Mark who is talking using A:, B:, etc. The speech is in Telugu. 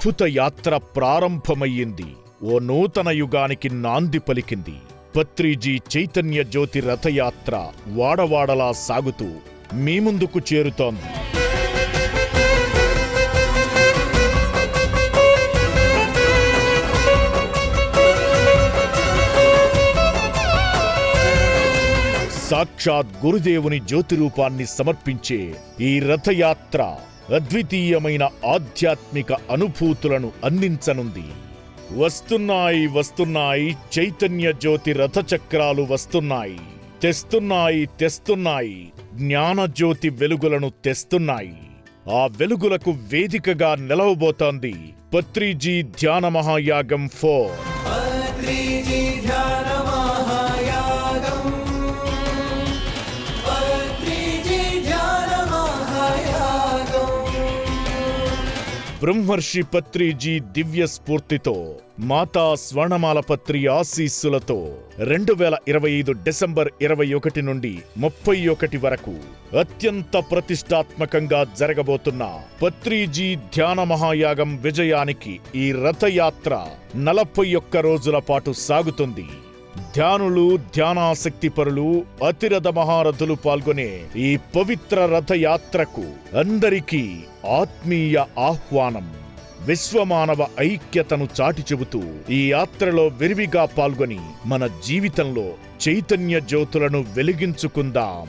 A: అద్భుత యాత్ర ప్రారంభమయ్యింది. ఓ నూతన యుగానికి నాంది పలికింది. పత్రిజీ చైతన్య జ్యోతి రథయాత్ర వాడవాడలా సాగుతూ మీ ముందుకు చేరుతోంది. సాక్షాత్ గురుదేవుని జ్యోతి రూపాన్ని సమర్పించే ఈ రథయాత్ర అద్వితీయమైన ఆధ్యాత్మిక అనుభూతులను అందించనుంది. వస్తున్నాయి వస్తున్నాయి చైతన్య జ్యోతి రథచక్రాలు వస్తున్నాయి. తెస్తున్నాయి తెస్తున్నాయి జ్ఞానజ్యోతి వెలుగులను తెస్తున్నాయి. ఆ వెలుగులకు వేదికగా నిలవబోతోంది పత్రిజీ ధ్యాన మహాయాగం ఫోర్. బ్రహ్మర్షి పత్రిజీ దివ్య స్ఫూర్తితో మాతా స్వర్ణమాల పత్రి ఆశీస్సులతో రెండు వేల ఇరవై ఐదు డిసెంబర్ ఇరవై ఒకటి నుండి ముప్పై ఒకటి వరకు అత్యంత ప్రతిష్టాత్మకంగా జరగబోతున్న పత్రిజీ ధ్యాన మహాయాగం విజయానికి ఈ రథయాత్ర నలభై ఒక్క రోజుల పాటు సాగుతుంది. ధ్యానులు ధ్యానాసక్తి పరులు అతిరథ మహారథులు పాల్గొనే ఈ పవిత్ర రథయాత్రకు అందరికీ ఆత్మీయ ఆహ్వానం విశ్వమానవ ఐక్యతను చాటి చెబుతూ ఈ యాత్రలో విరివిగా పాల్గొని మన జీవితంలో చైతన్య జ్యోతులను వెలిగించుకుందాం.